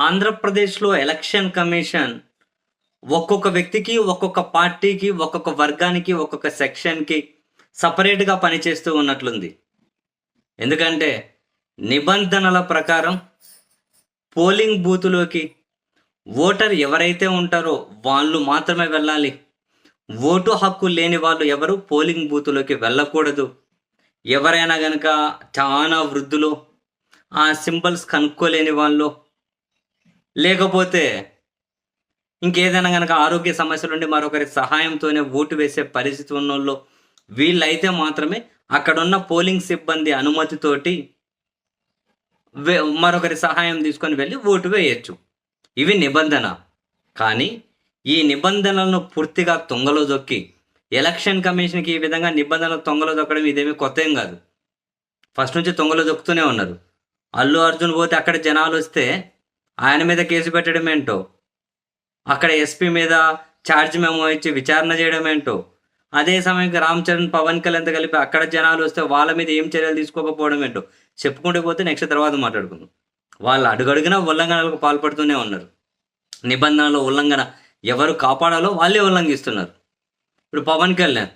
ఆంధ్రప్రదేశ్లో election commission ఒక్కొక్క వ్యక్తికి ఒక్కొక్క పార్టీకి ఒక్కొక్క వర్గానికి ఒక్కొక్క సెక్షన్కి సపరేట్గా పనిచేస్తూ ఉన్నట్లుంది. ఎందుకంటే నిబంధనల ప్రకారం పోలింగ్ బూతులోకి ఓటర్ ఎవరైతే ఉంటారో వాళ్ళు మాత్రమే వెళ్ళాలి. ఓటు హక్కు లేని వాళ్ళు ఎవరు పోలింగ్ బూతులోకి వెళ్ళకూడదు. ఎవరైనా కనుక చాలా వృద్ధులు ఆ సింబల్స్ కనుక్కోలేని వాళ్ళు లేకపోతే ఇంకేదైనా కనుక ఆరోగ్య సమస్యలు ఉండి మరొకరి సహాయంతోనే ఓటు వేసే పరిస్థితి ఉన్నోళ్ళు వీళ్ళైతే మాత్రమే అక్కడున్న పోలింగ్ సిబ్బంది అనుమతితోటి వే- మరొకరి సహాయం తీసుకొని వెళ్ళి ఓటు వేయచ్చు. ఇవి నిబంధన. కానీ ఈ నిబంధనలను పూర్తిగా తొంగలో దొక్కి ఎలక్షన్ కమిషన్కి ఈ విధంగా నిబంధనలు తొంగలో దొక్కడం ఇదేమీ కొత్త ఏం కాదు. ఫస్ట్ నుంచి తొంగలో దొక్కుతూనే ఉన్నారు. అల్లు అర్జున్ పోతే అక్కడ జనాలు వస్తే ఆయన మీద కేసు పెట్టడం ఏంటో? అక్కడ ఎస్పీ మీద ఛార్జ్ మేము ఇచ్చి విచారణ చేయడం ఏంటో? అదే సమయంకి రామ్ చరణ్ పవన్ కళ్యాణ్ కలిపి అక్కడ జనాలు వస్తే వాళ్ళ మీద ఏం చర్యలు తీసుకోకపోవడం ఏంటో? చెప్పుకుంటూ పోతే నెక్స్ట్ తర్వాత మాట్లాడుకుందాం. వాళ్ళు అడుగడుగునా ఉల్లంఘనలకు పాల్పడుతూనే ఉన్నారు. నిబంధనల ఉల్లంఘన ఎవరు కాపాడాలో వాళ్ళే ఉల్లంఘిస్తున్నారు. ఇప్పుడు పవన్ కళ్యాణ్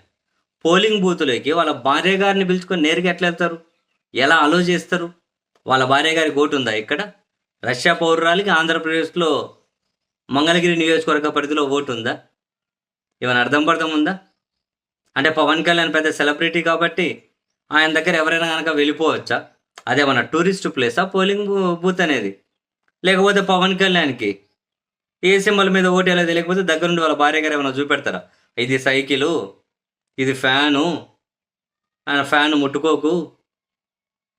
పోలింగ్ బూతులకి వాళ్ళ భార్య గారిని పిలుచుకొని నేరుగా ఎట్లా వెళ్తారు? ఎలా అలో చేస్తారు? వాళ్ళ భార్య గారి కోటు ఉందా ఇక్కడ? రష్యా పౌరురాలికి ఆంధ్రప్రదేశ్లో మంగళగిరి నియోజకవర్గ పరిధిలో ఓటు ఉందా ఏమైనా అర్థం పడతాం ఉందా? అంటే పవన్ కళ్యాణ్ పెద్ద సెలబ్రిటీ కాబట్టి ఆయన దగ్గర ఎవరైనా కనుక వెళ్ళిపోవచ్చా? అదేమన్నా టూరిస్ట్ ప్లేసా? పోలింగ్ బూత్ అనేది. లేకపోతే పవన్ కళ్యాణ్కి ఏ సింబల్ మీద ఓటు ఎలా తెలియకపోతే దగ్గరుండి వాళ్ళ భార్య గారు ఏమైనా చూపెడతారా? ఇది సైకిలు ఇది ఫ్యాను ఆయన ఫ్యాన్ ముట్టుకోకు.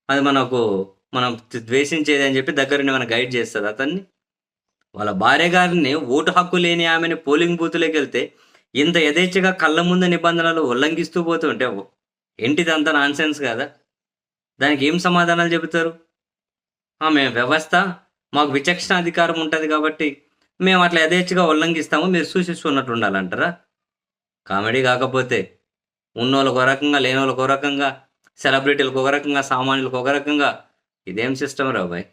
అది మనకు మనం ద్వేషించేది అని చెప్పి దగ్గరుండి మనం గైడ్ చేస్తుంది అతన్ని? వాళ్ళ భార్య గారిని ఓటు హక్కు లేని ఆమెని పోలింగ్ బూత్లోకి వెళ్తే ఇంత యథేచ్ఛగా కళ్ళ ముందు నిబంధనలు ఉల్లంఘిస్తూ పోతుంటే ఏంటిది అంత నాన్సెన్స్ కదా? దానికి ఏం సమాధానాలు చెబుతారు? "ఆ, మేము వ్యవస్థ మాకు విచక్షణ అధికారం ఉంటుంది కాబట్టి మేము అట్లా యథేచ్ఛగా ఉల్లంఘిస్తాము మీరు సూచిస్తున్నట్టు ఉండాలంటారా? కామెడీ కాకపోతే ఉన్నోళ్ళకు ఒక రకంగా లేని వాళ్ళకు ఒక రకంగా సెలబ్రిటీలకు ఒక రకంగా సామాన్యులకు ఒక రకంగా ఇదేం సిస్టమ్ రా బాయ్